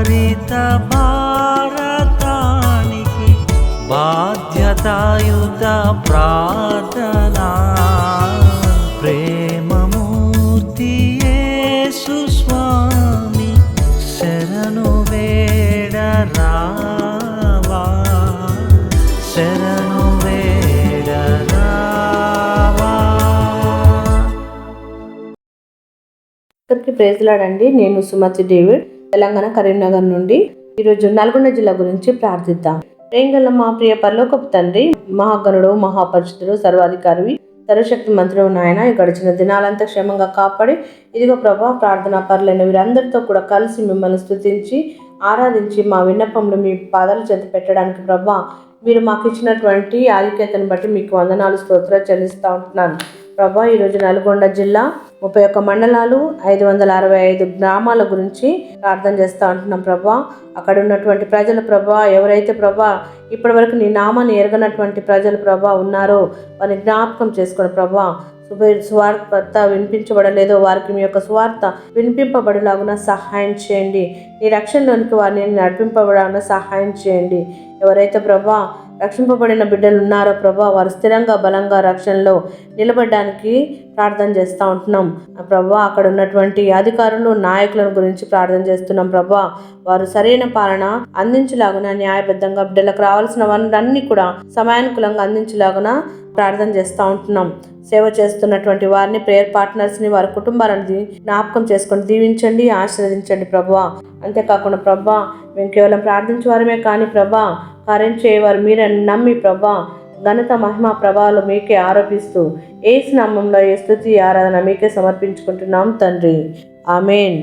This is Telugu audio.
హరిత భారతానికి బాధ్యతాయుత ప్రార్థనా. ప్రేమమూర్తి సుస్వామి శరణు వేడ అందరికీ ప్రేజ్లాడండి నేను సుమతి డేవిడ్. తెలంగాణ కరీంనగర్ నుండి ఈరోజు నల్గొండ జిల్లా గురించి ప్రార్థిద్దాం. ప్రేంగల మా ప్రియ పరలోకపు తండ్రి మహాగణుడు మహాపరిషుడు సర్వాధికారి సర్వశక్తి మంత్రుడు నాయన గడిచిన దినాలంతా క్షేమంగా కాపాడి ఇదిగో ప్రభా ప్రార్థన పరులైన వీరందరితో కూడా కలిసి మిమ్మల్ని స్థుతించి ఆరాధించి మా విన్నపములు మీ పాదాలు చెంత పెట్టడానికి ప్రభా మీరు మాకు ఇచ్చినటువంటి ఆధిక్యతను బట్టి మీకు వందనాలు స్తోత్రాలు చెల్లిస్తూ ఉంటున్నాను. ప్రభా ఈరోజు నల్గొండ జిల్లా ముప్పై ఒక్క మండలాలు ఐదు వందల అరవై ఐదు గ్రామాల గురించి ప్రార్థన చేస్తూ ఉంటున్నాం ప్రభా. అక్కడ ఉన్నటువంటి ప్రజల ప్రభా ఎవరైతే ప్రభా ఇప్పటివరకు నీ నామాన్ని ఎరగనటువంటి ప్రజల ప్రభా ఉన్నారో వారిని జ్ఞాపకం చేసుకుని ప్రభా సువార్త వినిపించబడలేదో వారికి మీ యొక్క సువార్త వినిపింపబడేలాగున సహాయం చేయండి. నీ రక్షణలోనికి వారిని నడిపింపబడాలన్న సహాయం చేయండి. ఎవరైతే ప్రభా రక్షింపబడిన బిడ్డలు ఉన్నారో ప్రభా? వారు స్థిరంగా బలంగా రక్షణలో నిలబడడానికి ప్రార్థన చేస్తూ ఉంటున్నాం. ప్రభా అక్కడ ఉన్నటువంటి అధికారులు నాయకులను గురించి ప్రార్థన చేస్తున్నాం ప్రభా. వారు సరైన పాలన అందించలాగున న్యాయబద్ధంగా బిడ్డలకు రావాల్సిన వనరులన్నీ కూడా సమయానుకూలంగా అందించలాగున ప్రార్థన చేస్తూ ఉంటున్నాం. సేవ చేస్తున్నటువంటి వారిని ప్రేయర్ పార్ట్నర్స్ని వారి కుటుంబాలను జ్ఞాపకం చేసుకొని దీవించండి ఆశీర్వదించండి ప్రభా. అంతేకాకుండా ప్రభా మేము కేవలం ప్రార్థించే వారమే కానీ ప్రభా కార్యం చేయవారు మీరని నమ్మి ప్రభా ఘనత మహిమ ప్రభావాలు మీకే ఆరోపిస్తూ ఏ స్నామంలో ఏ స్థుతి ఆరాధన మీకే సమర్పించుకుంటున్నాం తండ్రి. ఆమెన్.